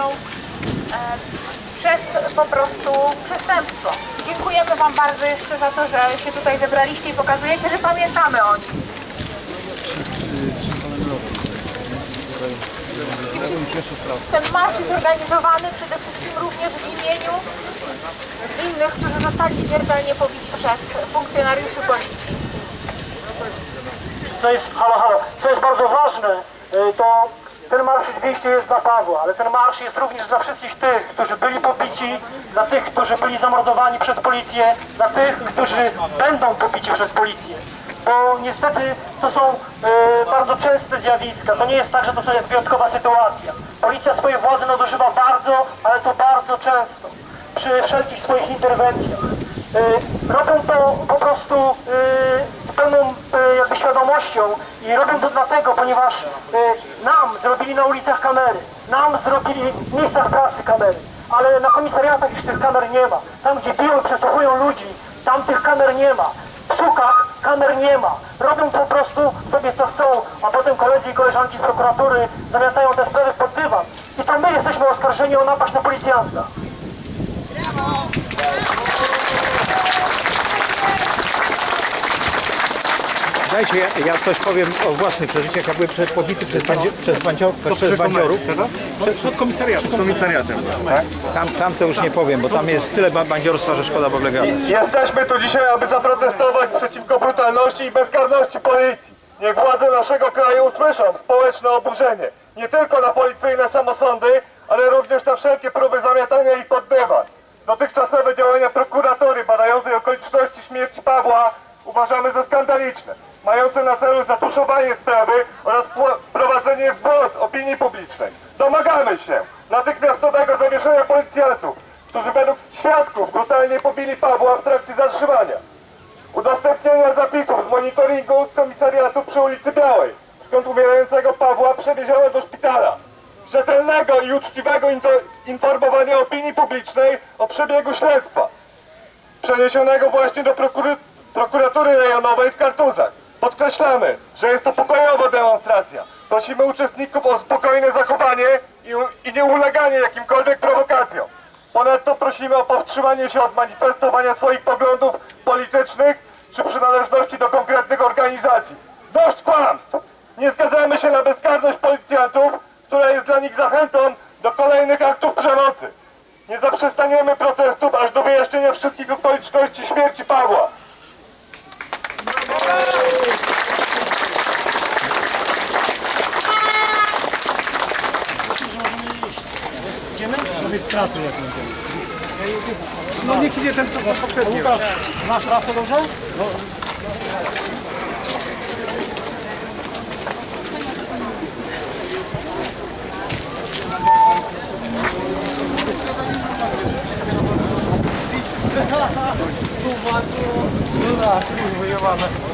e, przez po prostu przestępstwo. Dziękujemy Wam bardzo jeszcze za to, że się tutaj zebraliście i pokazujecie, że pamiętamy o nich. Ten marsz jest zorganizowany przede wszystkim również w imieniu innych, którzy zostali śmiertelnie pobici przez funkcjonariuszy policji. co jest, halo, halo, co jest bardzo ważne, y, to ten marsz oczywiście jest dla Pawła, ale ten marsz jest również dla wszystkich tych, którzy byli pobici, dla tych, którzy byli zamordowani przez policję, dla tych, którzy będą pobici przez policję. Bo niestety to są y, bardzo częste zjawiska. To nie jest tak, że to jak wyjątkowa sytuacja. Policja swojej władzy nadużywa bardzo, ale to bardzo często. Przy wszelkich swoich interwencjach. Y, robią to po prostu y, z pełną jakby świadomością i robią to dlatego, ponieważ nam zrobili na ulicach kamery, nam zrobili w miejscach pracy kamery, ale na komisariatach już tych kamer nie ma. Tam, gdzie biją przesłuchują ludzi, tam tych kamer nie ma. W sukach kamer nie ma. Robią po prostu sobie co chcą, a potem koledzy i koleżanki z prokuratury zamiatają te sprawy pod dywan. I to my jesteśmy oskarżeni o napaść na policjanta. Dajcie, ja, ja coś powiem o własnych przeżyciach. Ja byłem przez, pobity przez, bandzio, przez, bandzio, przez bandziorów. Przed komisariatem. Przed komisariatem, tak? Tam, tam to już nie powiem, bo tam jest tyle ba- bandziorstwa, że szkoda powlega. Jesteśmy tu dzisiaj, aby zaprotestować przeciwko brutalności i bezkarności policji. Niech władze naszego kraju usłyszą społeczne oburzenie. Nie tylko na policyjne samosądy, ale również na wszelkie próby zamiatania ich pod dywan. Dotychczasowe działania prokuratury badającej okoliczności śmierci Pawła uważamy za skandaliczne, mające na celu zatuszowanie sprawy oraz wprowadzenie w błąd opinii publicznej. Domagamy się natychmiastowego zawieszenia policjantów, którzy według świadków brutalnie pobili Pawła w trakcie zatrzymania. Udostępnienia zapisów z monitoringu z komisariatu przy ulicy Białej, skąd umierającego Pawła przewieziono do szpitala. Rzetelnego i uczciwego informowania opinii publicznej o przebiegu śledztwa, przeniesionego właśnie do prokuratury rejonowej w Kartuzach. Podkreślamy, że jest to pokojowa demonstracja. Prosimy uczestników o spokojne zachowanie i, i nieuleganie jakimkolwiek prowokacjom. Ponadto prosimy o powstrzymanie się od manifestowania swoich poglądów politycznych czy przynależności do konkretnych organizacji. Dość kłamstw! Nie zgadzamy się na bezkarność policjantów, która jest dla nich zachętą do kolejnych aktów przemocy. Nie zaprzestaniemy protestów aż do wyjaśnienia wszystkich okoliczności śmierci Pawła. trasy jak będziemy. No niech idzie ten, co poprzedni. Łukasz, masz rasę dobrze? No. no kurwa, tak, kurwa, wyjebane.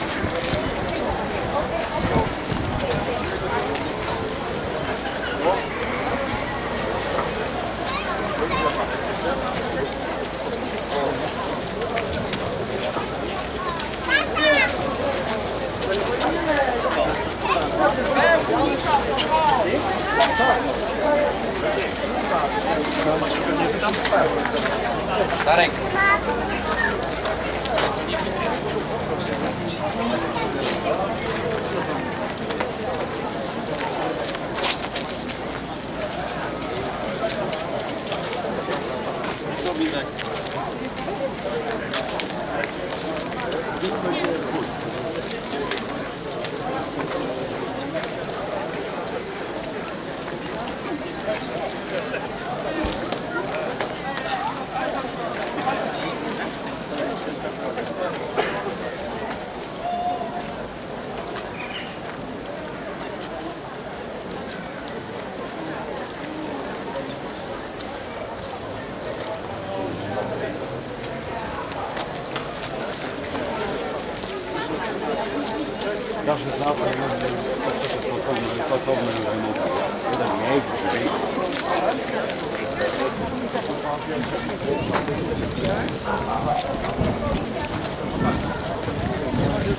Darek. Co widzę?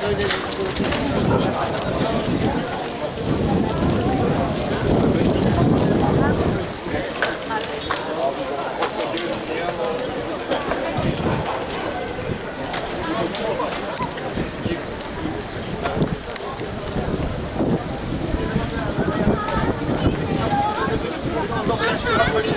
Öyle Yeah.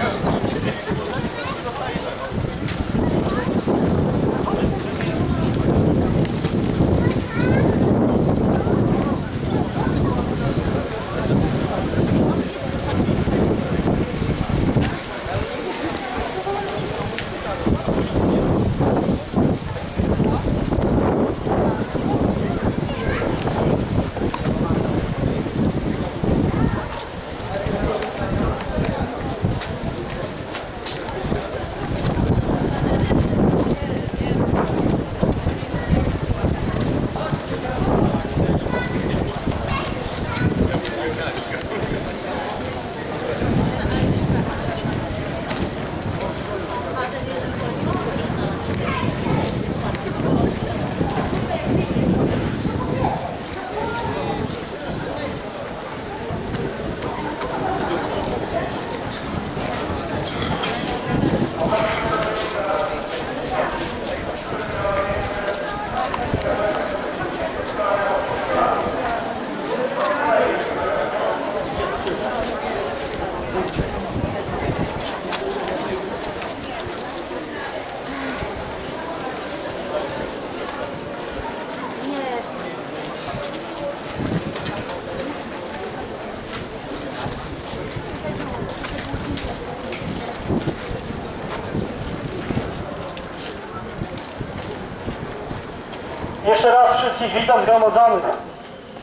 Jeszcze raz wszystkich witam zgromadzonych.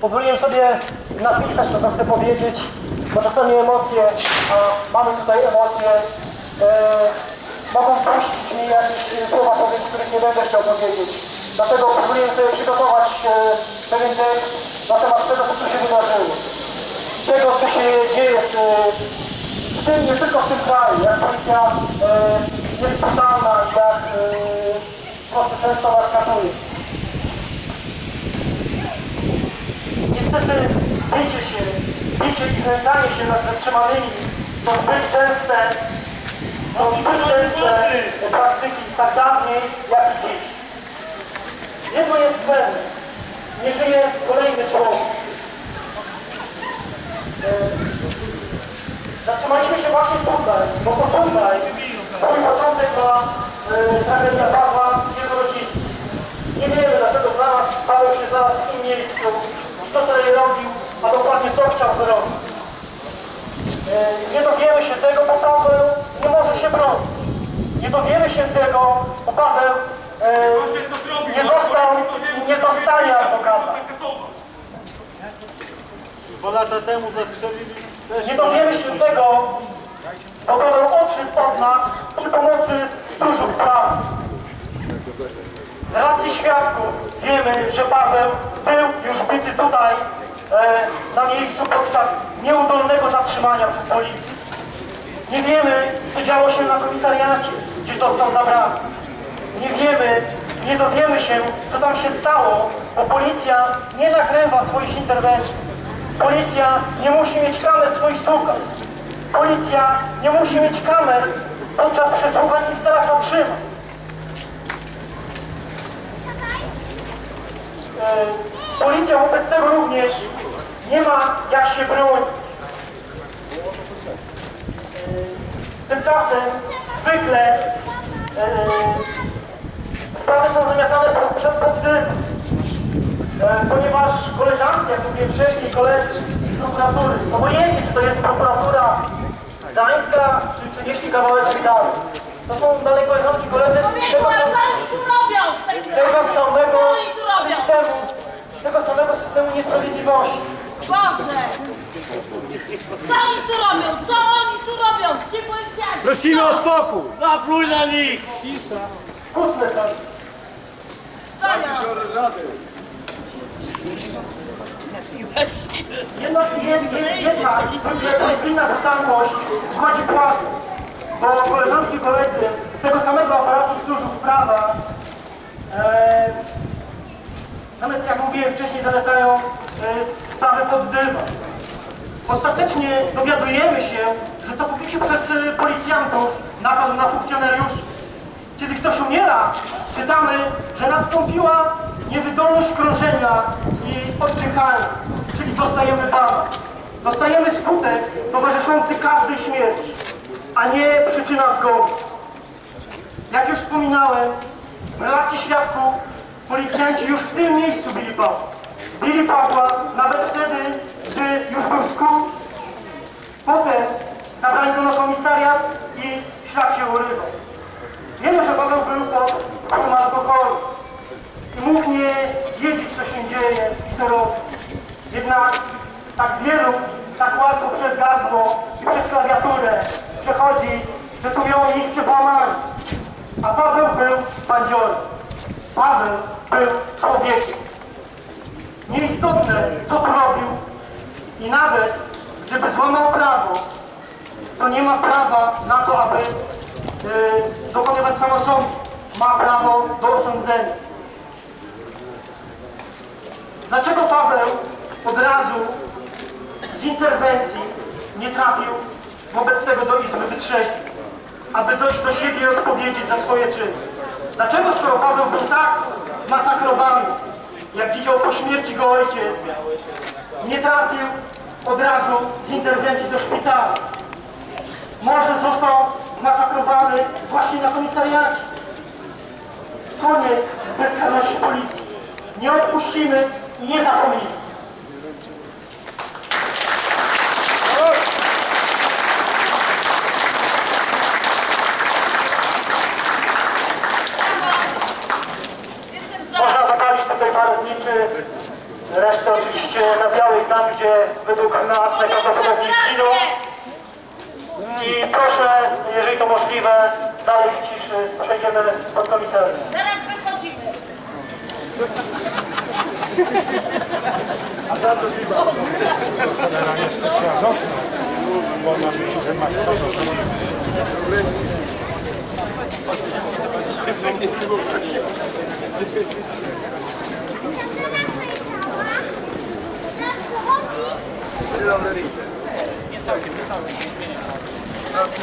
Pozwoliłem sobie napisać to, co chcę powiedzieć, bo czasami emocje, a mamy tutaj emocje, e, mogą puścić mi jakieś e, słowa, powiem, których nie będę chciał powiedzieć. Dlatego pozwoliłem sobie przygotować e, pewien tekst na temat tego, co się wydarzyło. Tego, co się dzieje w, e, w tym, nie tylko w tym kraju, jak policja e, jest brutalna, jak e, po prostu często nas katuje. Niestety bicie się, bicie i znęcanie się nad zatrzymanymi to zbyt częste, to zbyt częste praktyki tak dawniej jak i dziś. Jedno jest pewne, nie żyje kolejny człowiek. E, Zatrzymaliśmy się właśnie tutaj, bo to tutaj swój początek ma e, tragedia Pawła i jego rodziny. Nie wiemy dlaczego znalazł, Paweł się znalazł w tym miejscu, co tutaj robił, a dokładnie co chciał zrobić. E, Nie dowiemy się tego, bo Paweł nie może się bronić. Nie dowiemy się tego, bo Paweł e, nie dostał i nie dostanie adwokata. Dwa lata temu zastrzelili też Nie dowiemy się tego, bo Paweł odszedł od nas przy pomocy stróżów prawa. Z racji świadków wiemy, że Paweł był już bity tutaj na miejscu podczas nieudolnego zatrzymania przez policję. Nie wiemy, co działo się na komisariacie, gdzie został zabrany. Nie wiemy, nie dowiemy się, co tam się stało, bo policja nie nagrywa swoich interwencji. Policja nie musi mieć kamer w swoich słupkach. Policja nie musi mieć kamer podczas przesłuchań i w celach zatrzymań. E, Policja wobec tego również nie ma jak się bronić. E, Tymczasem zwykle e, sprawy są zamiatane przez pod dym, e, ponieważ koleżanki, jak mówiłem wcześniej, koledzy z prokuratury, obojętnie czy to jest prokuratura gdańska, czy, czy jeśli kawałek dalej, to są dalej koleżanki, koledzy tego, co tego samego Co oni tu robią? systemu, systemu niesprawiedliwości. Boże! Co oni tu robią? Co oni tu robią? Ci policjanci? Prosimy o spokój! Napluj na nich! Kłótne są. Co oni? Jedna, jedna, jedna, jedna inna brutalność wchodzi płazem, bo koleżanki i koledzy z tego samego aparatu stróżów prawa e, same, jak mówiłem wcześniej, zaletają e, sprawy pod dywan. Ostatecznie dowiadujemy się, że to pobicie przez e, policjantów napad na funkcjonariuszy. Kiedy ktoś umiera, czytamy, że nastąpiła niewydolność krążenia i oddychania, czyli dostajemy bana. Dostajemy skutek towarzyszący każdej śmierci, a nie przyczyna zgonu. Jak już wspominałem, w relacji świadków policjanci już w tym miejscu bili Pawła. Bili Pawła nawet wtedy, gdy już był skut. Potem zabrali go na komisariat i ślad się urywał. Wiemy, że Paweł był pod wpływem alkoholu i mógł nie wiedzieć, co się dzieje i co robi. Jednak tak wielu, tak łatwo przez gardło i przez klawiaturę przechodzi, że tu miało miejsce włamanie. A Paweł był bandziorem. Paweł był człowiekiem. Nieistotne, co tu robił i nawet gdyby złamał prawo, to nie ma prawa na to, aby y, dokonywać samosądu. Ma prawo do osądzenia. Dlaczego Paweł od razu z interwencji nie trafił wobec tego do Izby Wytrzeźwień, aby dojść do siebie i odpowiedzieć za swoje czyny? Dlaczego skoro Paweł był tak zmasakrowany, jak widział po śmierci go ojciec, nie trafił od razu z interwencji do szpitala? Może został zmasakrowany właśnie na komisariacie. Koniec bezkarności policji. Nie odpuścimy i nie zapomnimy. według nas najprawdopodobniej zginą. I proszę, jeżeli to możliwe, dalej w ciszy przejdziemy pod komisarię. Zaraz wychodzimy. A za co chyba? Teraz Grazie.